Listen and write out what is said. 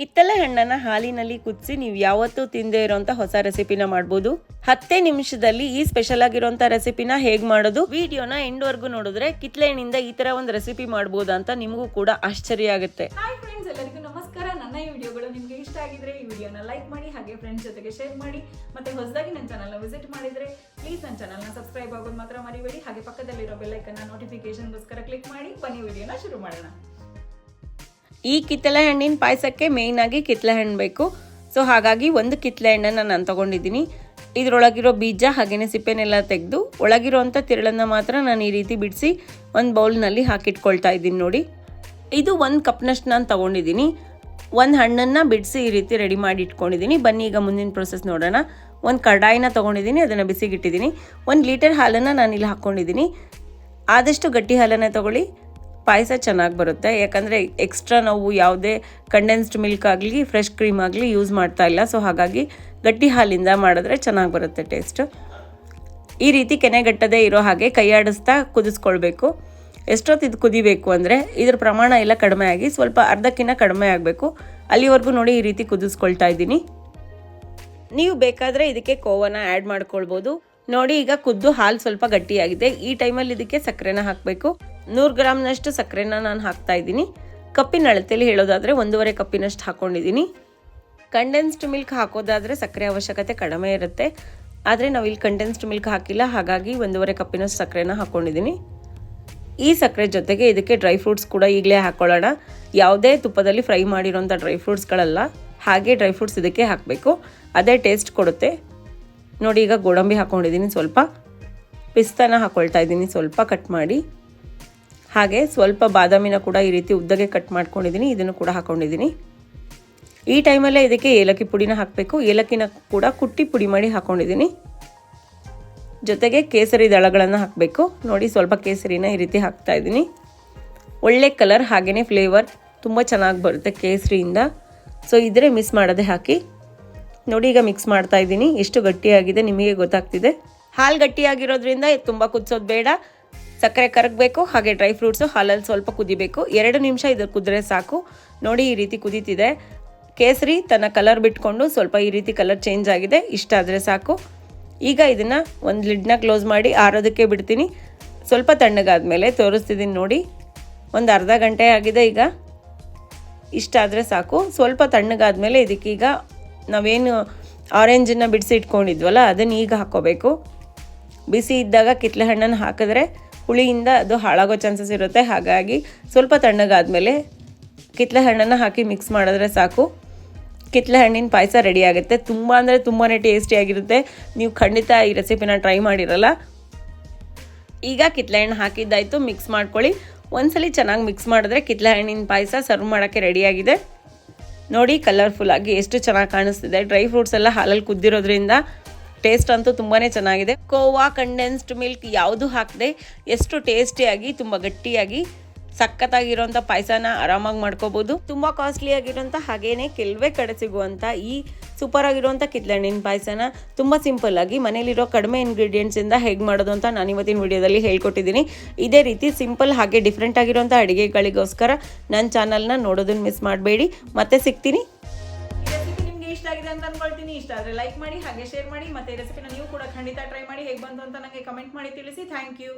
ಕಿತ್ತಳೆ ಹಣ್ಣನ್ನ ಹಾಲಿನಲ್ಲಿ ಕುದಿಸಿ ನೀವು ಯಾವತ್ತೂ ತಿಂದೇ ಇರೋಂಥ ಹೊಸ ರೆಸಿಪಿನ ಮಾಡ್ಬೋದು. ಹತ್ತೇ ನಿಮಿಷದಲ್ಲಿ ಈ ಸ್ಪೆಷಲ್ ಆಗಿರೋಂಥ ರೆಸಿಪಿನ ಹೇಗ್ ಮಾಡೋದು? ವಿಡಿಯೋನ ಎಂಡ್ ವರ್ಗೂ ನೋಡಿದ್ರೆ ಕಿತ್ತಲೆ ಹಣ್ಣಿಂದ ಈ ತರ ಒಂದು ರೆಸಿಪಿ ಮಾಡ್ಬೋದಾ ಅಂತ ನಿಮಗೂ ಕೂಡ ಆಶ್ಚರ್ಯ ಆಗುತ್ತೆ. ಹಾಯ್ ಫ್ರೆಂಡ್ಸ್ ಎಲ್ಲರಿಗೂ ನಮಸ್ಕಾರ. ನನ್ನ ಈ ವಿಡಿಯೋಗಳು ನಿಮಗೆ ಇಷ್ಟ ಆಗಿದ್ರೆ ಈ ವಿಡಿಯೋನ ಲೈಕ್ ಮಾಡಿ, ಹಾಗೆ ಫ್ರೆಂಡ್ಸ್ ಜೊತೆಗೆ ಶೇರ್ ಮಾಡಿ, ಮತ್ತೆ ಹೊಸದಾಗಿ ನನ್ನ ಚಾನಲ್ನ ವಿಸಿಟ್ ಮಾಡಿದ್ರೆ ಪ್ಲೀಸ್ ನನ್ನ ಚಾನಲ್ನ ಸಬ್ಸ್ಕ್ರೈಬ್ ಆಗೋದು ಮಾತ್ರ ಮರಿಬೇಡಿ. ಹಾಗೆ ಪಕ್ಕದಲ್ಲಿರೋ ಬೆಲ್ಲೈಕನ್ನ ನೋಟಿಫಿಕೇಶನ್ಗೋಸ್ಕರ ಕ್ಲಿಕ್ ಮಾಡಿ, ಬನ್ನಿ ವಿಡಿಯೋನ ಶುರು ಮಾಡೋಣ. ಈ ಕಿತ್ತಳೆ ಹಣ್ಣಿನ ಪಾಯಸಕ್ಕೆ ಮೇಯ್ನ್ ಆಗಿ ಕಿತ್ತಳೆ ಹಣ್ಣು ಬೇಕು. ಸೊ ಹಾಗಾಗಿ ಒಂದು ಕಿತ್ತಳೆ ಹಣ್ಣನ್ನು ನಾನು ತಗೊಂಡಿದ್ದೀನಿ. ಇದರೊಳಗಿರೋ ಬೀಜ ಹಾಗೆಯೇ ಸಿಪ್ಪೆನೆಲ್ಲ ತೆಗೆದು ಒಳಗಿರೋವಂಥ ತಿರುಳನ್ನು ಮಾತ್ರ ನಾನು ಈ ರೀತಿ ಬಿಡಿಸಿ ಒಂದು ಬೌಲ್ನಲ್ಲಿ ಹಾಕಿಟ್ಕೊಳ್ತಾ ಇದ್ದೀನಿ ನೋಡಿ. ಇದು ಒಂದು ಕಪ್ನಷ್ಟು ನಾನು ತಗೊಂಡಿದ್ದೀನಿ. ಒಂದು ಹಣ್ಣನ್ನು ಬಿಡಿಸಿ ಈ ರೀತಿ ರೆಡಿ ಮಾಡಿ ಇಟ್ಕೊಂಡಿದ್ದೀನಿ. ಬನ್ನಿ ಈಗ ಮುಂದಿನ ಪ್ರೊಸೆಸ್ ನೋಡೋಣ. ಒಂದು ಕಡಾಯಿನ ತೊಗೊಂಡಿದ್ದೀನಿ, ಅದನ್ನು ಬಿಸಿಗಿಟ್ಟಿದ್ದೀನಿ. ಒಂದು ಲೀಟರ್ ಹಾಲನ್ನು ನಾನು ಇಲ್ಲಿ ಹಾಕ್ಕೊಂಡಿದ್ದೀನಿ ಆದಷ್ಟು ಗಟ್ಟಿ ಹಾಲನ್ನೇ ತಗೊಳ್ಳಿ. ಪಾಯಸ ಚೆನ್ನಾಗಿ ಬರುತ್ತೆ. ಯಾಕಂದರೆ ಎಕ್ಸ್ಟ್ರಾ ನಾವು ಯಾವುದೇ ಕಂಡೆನ್ಸ್ಡ್ ಮಿಲ್ಕ್ ಆಗಲಿ ಫ್ರೆಶ್ ಕ್ರೀಮ್ ಆಗಲಿ ಯೂಸ್ ಮಾಡ್ತಾ ಇಲ್ಲ. ಸೊ ಹಾಗಾಗಿ ಗಟ್ಟಿ ಹಾಲಿಂದ ಮಾಡಿದ್ರೆ ಚೆನ್ನಾಗಿ ಬರುತ್ತೆ ಟೇಸ್ಟು ಈ ರೀತಿ ಕೆನೆಗಟ್ಟದೇ ಇರೋ ಹಾಗೆ ಕೈಯಾಡಿಸ್ತಾ ಕುದಿಸ್ಕೊಳ್ಬೇಕು. ಎಷ್ಟೊತ್ತು ಇದು ಕುದಿಬೇಕು ಅಂದರೆ ಇದ್ರ ಪ್ರಮಾಣ ಎಲ್ಲ ಕಡಿಮೆ ಆಗಿ ಸ್ವಲ್ಪ ಅರ್ಧಕ್ಕಿಂತ ಕಡಿಮೆ ಆಗಬೇಕು. ಅಲ್ಲಿವರೆಗೂ ನೋಡಿ ಈ ರೀತಿ ಕುದಿಸ್ಕೊಳ್ತಾ ಇದ್ದೀನಿ. ನೀವು ಬೇಕಾದರೆ ಇದಕ್ಕೆ ಕೋವನ ಆ್ಯಡ್ ಮಾಡ್ಕೊಳ್ಬೋದು. ನೋಡಿ, ಈಗ ಕುದ್ದು ಹಾಲು ಸ್ವಲ್ಪ ಗಟ್ಟಿಯಾಗಿದೆ. ಈ ಟೈಮಲ್ಲಿ ಇದಕ್ಕೆ ಸಕ್ಕರೆನ ಹಾಕಬೇಕು. ನೂರು ಗ್ರಾಮ್ನಷ್ಟು ಸಕ್ಕರೆನ ನಾನು ಹಾಕ್ತಾ ಇದ್ದೀನಿ. ಕಪ್ಪಿನ ಅಳತೆಯಲ್ಲಿ ಹೇಳೋದಾದರೆ ಒಂದೂವರೆ ಕಪ್ಪಿನಷ್ಟು ಹಾಕ್ಕೊಂಡಿದ್ದೀನಿ ಕಂಡೆನ್ಸ್ಡ್ ಮಿಲ್ಕ್ ಹಾಕೋದಾದರೆ ಸಕ್ಕರೆ ಅವಶ್ಯಕತೆ ಕಡಿಮೆ ಇರುತ್ತೆ. ಆದರೆ ನಾವು ಇಲ್ಲಿ ಕಂಡೆನ್ಸ್ಡ್ ಮಿಲ್ಕ್ ಹಾಕಿಲ್ಲ. ಹಾಗಾಗಿ ಒಂದೂವರೆ ಕಪ್ಪಿನಷ್ಟು ಸಕ್ಕರೆನ ಹಾಕ್ಕೊಂಡಿದ್ದೀನಿ ಈ ಸಕ್ಕರೆ ಜೊತೆಗೆ ಇದಕ್ಕೆ ಡ್ರೈ ಫ್ರೂಟ್ಸ್ ಕೂಡ ಈಗಲೇ ಹಾಕ್ಕೊಳ್ಳೋಣ ಯಾವುದೇ ತುಪ್ಪದಲ್ಲಿ ಫ್ರೈ ಮಾಡಿರೋಂಥ ಡ್ರೈ ಫ್ರೂಟ್ಸ್ಗಳಲ್ಲ ಹಾಗೆ ಡ್ರೈ ಫ್ರೂಟ್ಸ್ ಇದಕ್ಕೆ ಹಾಕಬೇಕು. ಅದೇ ಟೇಸ್ಟ್ ಕೊಡುತ್ತೆ. ನೋಡಿ, ಈಗ ಗೋಡಂಬಿ ಹಾಕ್ಕೊಂಡಿದ್ದೀನಿ ಸ್ವಲ್ಪ ಪಿಸ್ತಾನ ಹಾಕ್ಕೊಳ್ತಾ ಇದ್ದೀನಿ. ಸ್ವಲ್ಪ ಕಟ್ ಮಾಡಿ. ಹಾಗೆ ಸ್ವಲ್ಪ ಬಾದಾಮಿನ ಕೂಡ ಈ ರೀತಿ ಉದ್ದಗೆ ಕಟ್ ಮಾಡ್ಕೊಂಡಿದ್ದೀನಿ. ಇದನ್ನು ಕೂಡ ಹಾಕ್ಕೊಂಡಿದ್ದೀನಿ ಈ ಟೈಮಲ್ಲೇ ಇದಕ್ಕೆ ಏಲಕ್ಕಿ ಪುಡಿನ ಹಾಕಬೇಕು. ಏಲಕ್ಕಿನ ಕೂಡ ಕುಟ್ಟಿ ಪುಡಿ ಮಾಡಿ ಹಾಕ್ಕೊಂಡಿದ್ದೀನಿ ಜೊತೆಗೆ ಕೇಸರಿ ದಳಗಳನ್ನು ಹಾಕಬೇಕು. ನೋಡಿ, ಸ್ವಲ್ಪ ಕೇಸರಿನ ಈ ರೀತಿ ಹಾಕ್ತಾ ಇದ್ದೀನಿ. ಒಳ್ಳೆ ಕಲರ್ ಹಾಗೆಯೇ ಫ್ಲೇವರ್ ತುಂಬ ಚೆನ್ನಾಗಿ ಬರುತ್ತೆ ಕೇಸರಿಯಿಂದ. ಸೊ ಇದ್ರೆ ಮಿಸ್ ಮಾಡದೆ ಹಾಕಿ. ನೋಡಿ ಈಗ ಮಿಕ್ಸ್ ಮಾಡ್ತಾ ಇದ್ದೀನಿ. ಎಷ್ಟು ಗಟ್ಟಿಯಾಗಿದೆ ನಿಮಗೆ ಗೊತ್ತಾಗ್ತಿದೆ. ಹಾಲು ಗಟ್ಟಿಯಾಗಿರೋದ್ರಿಂದ ತುಂಬ ಕುದಿಸೋದು ಬೇಡ. ಸಕ್ಕರೆ ಕರಗಬೇಕು, ಹಾಗೆ ಡ್ರೈ ಫ್ರೂಟ್ಸು ಹಾಲಲ್ಲಿ ಸ್ವಲ್ಪ ಕುದಿಬೇಕು. ಎರಡು ನಿಮಿಷ ಇದು ಕುದ್ರೆ ಸಾಕು. ನೋಡಿ ಈ ರೀತಿ ಕುದೀತಿದೆ. ಕೇಸರಿ ತನ್ನ ಕಲರ್ ಬಿಟ್ಕೊಂಡು ಸ್ವಲ್ಪ ಈ ರೀತಿ ಕಲರ್ ಚೇಂಜ್ ಆಗಿದೆ. ಇಷ್ಟ ಆದರೆ ಸಾಕು. ಈಗ ಇದನ್ನು ಒಂದು ಲಿಡ್ನ ಕ್ಲೋಸ್ ಮಾಡಿ ಆರೋದಕ್ಕೆ ಬಿಡ್ತೀನಿ. ಸ್ವಲ್ಪ ತಣ್ಣಗಾದ್ಮೇಲೆ ತೋರಿಸ್ತಿದ್ದೀನಿ ನೋಡಿ. ಒಂದು ಅರ್ಧ ಗಂಟೆ ಆಗಿದೆ ಈಗ. ಇಷ್ಟ ಆದರೆ ಸಾಕು. ಸ್ವಲ್ಪ ತಣ್ಣಗಾದ್ಮೇಲೆ ಇದಕ್ಕೀಗ ನಾವೇನು ಆರೆಂಜನ್ನು ಬಿಡಿಸಿ ಇಟ್ಕೊಂಡಿದ್ವಲ್ಲ, ಅದನ್ನು ಈಗ ಹಾಕ್ಕೋಬೇಕು ಬಿಸಿ ಇದ್ದಾಗ ಕಿತ್ಲೆ ಹಣ್ಣನ್ನು ಹಾಕಿದ್ರೆ ಹುಳಿಯಿಂದ ಅದು ಹಾಳಾಗೋ ಚಾನ್ಸಸ್ ಇರುತ್ತೆ. ಹಾಗಾಗಿ ಸ್ವಲ್ಪ ತಣ್ಣಗಾದಮೇಲೆ ಕಿತ್ಲೆ ಹಣ್ಣನ್ನು ಹಾಕಿ ಮಿಕ್ಸ್ ಮಾಡಿದ್ರೆ ಸಾಕು. ಕಿತ್ಲೆ ಹಣ್ಣಿನ ಪಾಯಸ ರೆಡಿ ಆಗುತ್ತೆ. ತುಂಬ ಅಂದರೆ ತುಂಬಾ ಟೇಸ್ಟಿಯಾಗಿರುತ್ತೆ ನೀವು ಖಂಡಿತ ಈ ರೆಸಿಪಿನ ಟ್ರೈ ಮಾಡಿರಲ್ಲ. ಈಗ ಕಿತ್ಲೆ ಹಣ್ಣು ಹಾಕಿದ್ದಾಯಿತು. ಮಿಕ್ಸ್ ಮಾಡ್ಕೊಳ್ಳಿ. ಒಂದ್ಸಲಿ ಚೆನ್ನಾಗಿ ಮಿಕ್ಸ್ ಮಾಡಿದ್ರೆ ಕಿತ್ಲೆ ಹಣ್ಣಿನ ಪಾಯಸ ಸರ್ವ್ ಮಾಡೋಕ್ಕೆ ರೆಡಿಯಾಗಿದೆ ನೋಡಿ ಕಲರ್ಫುಲ್ ಆಗಿ ಎಷ್ಟು ಚೆನ್ನಾಗಿ ಕಾಣಿಸ್ತಿದೆ. ಡ್ರೈ ಫ್ರೂಟ್ಸ್ ಎಲ್ಲ ಹಾಲಲ್ಲಿ ಕುದ್ದಿರೋದ್ರಿಂದ ಟೇಸ್ಟ್ ಅಂತೂ ತುಂಬಾ ಚೆನ್ನಾಗಿದೆ. ಕೋವಾ ಕಂಡೆನ್ಸ್ಡ್ ಮಿಲ್ಕ್ ಯಾವುದು ಹಾಕದೆ, ಎಷ್ಟು ಟೇಸ್ಟಿಯಾಗಿ ತುಂಬ ಗಟ್ಟಿಯಾಗಿ ಸಖತ್ತಾಗಿರೋಂಥ ಪಾಯಸನ ಆರಾಮಾಗಿ ಮಾಡ್ಕೋಬಹುದು ತುಂಬ ಕಾಸ್ಟ್ಲಿ ಆಗಿರೋಂಥ ಹಾಗೇನೆ ಕೆಲವೇ ಕಡೆ ಸಿಗುವಂಥ ಈ ಸೂಪರ್ ಆಗಿರುವಂಥ ಕಿತ್ಲಣ್ಣಿನ ಪಾಯಸನ ತುಂಬ ಸಿಂಪಲ್ ಆಗಿ ಮನೇಲಿರೋ ಕಡಿಮೆ ಇಂಗ್ರೀಡಿಯೆಂಟ್ಸಿಂದ ಹೇಗೆ ಮಾಡೋದು ಅಂತ ನಾನು ಇವತ್ತಿನ ವಿಡಿಯೋದಲ್ಲಿ ಹೇಳ್ಕೊಟ್ಟಿದ್ದೀನಿ. ಇದೇ ರೀತಿ ಸಿಂಪಲ್ ಹಾಗೆ ಡಿಫ್ರೆಂಟ್ ಆಗಿರೋಂಥ ಅಡುಗೆಗಳಿಗೋಸ್ಕರ ನನ್ನ ಚಾನಲ್ನ ನೋಡೋದನ್ನ ಮಿಸ್ ಮಾಡಬೇಡಿ. ಮತ್ತೆ ಸಿಗ್ತೀನಿ. ಇಷ್ಟ ಆಗಿದೆ ಅಂತ ಅನ್ಕೊಳ್ತೀನಿ. ಇಷ್ಟ ಆದ್ರೆ ಲೈಕ್ ಮಾಡಿ, ಹಾಗೆ ಶೇರ್ ಮಾಡಿ, ಮತ್ತೆ ರೆಸಿಪಿನ ನೀವು ಕೂಡ ಖಂಡಿತ ಟ್ರೈ ಮಾಡಿ ಹೇಗೆ ಬಂತು ಅಂತ ನನಗೆ ಕಮೆಂಟ್ ಮಾಡಿ ತಿಳಿಸಿ. Thank you